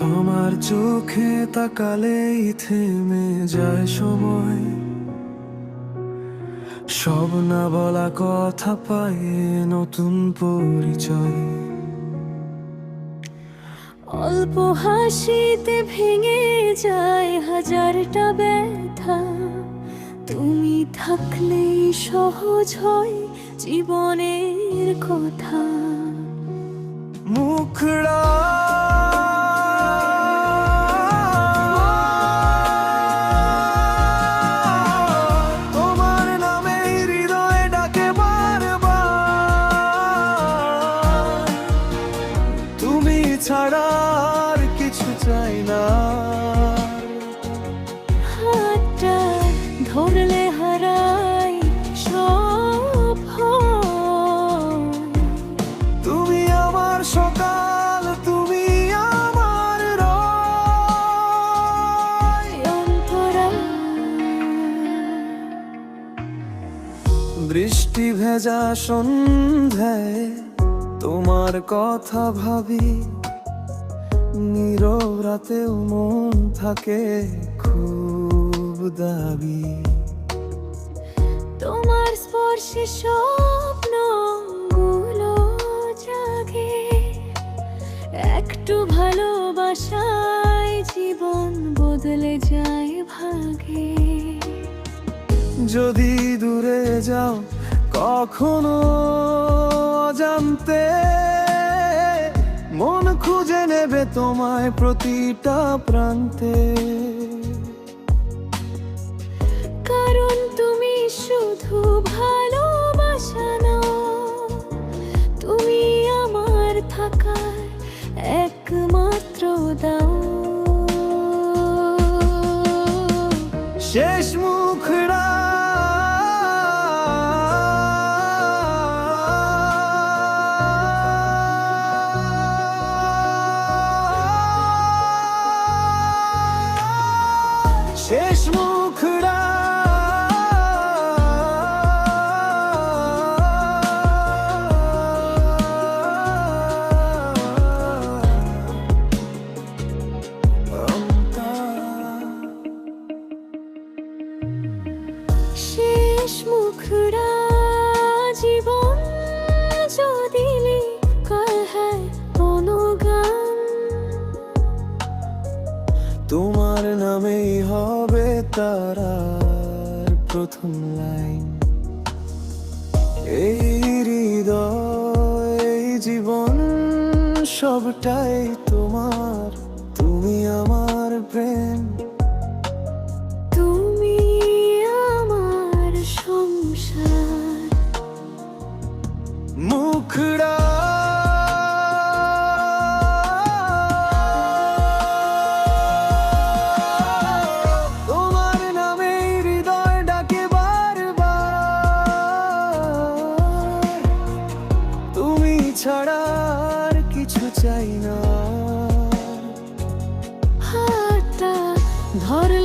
তোমার চোখে তাকালেই থেমে যায় সময়। সব না বলা কথা পায় নতুন পরিচয়। অল্প হাসিতে ভেঙে যায় হাজারটা ব্যথা। তুমি থাকলেই সহজ হয় জীবনের কথা। মুখড়া চাই না। হাতটা ধরলে হারাই সব তুমি আমার সকাল তুমি আমার বৃষ্টি ভেজা সন্ধ্যায় তোমার কথা ভাবি। নীরব রাতেও মন থাকে খুব দাবি। তোমার স্পর্শে স্বপ্নগুলো জাগে। একটু ভালোবাসায় জীবন বদলে যায় ভাগে। যদি দূরে যাও কখনো জানতে খুঁজে নেবে তোমায় প্রতিটা প্রান্তে। কারণ তুমি শুধু ভালোবাসা নাও তুমি আমার থাকার একমাত্র দাও। শেষ শেষ মুখড়া শেষ মুখরা নামেই হবে তারার প্রথম লাইন। এই হৃদয় এই জীবন সবটাই তোমার। তুমি আমার প্রেম। ছাড়া আর কিছু চাই না। হাতটা ধরলে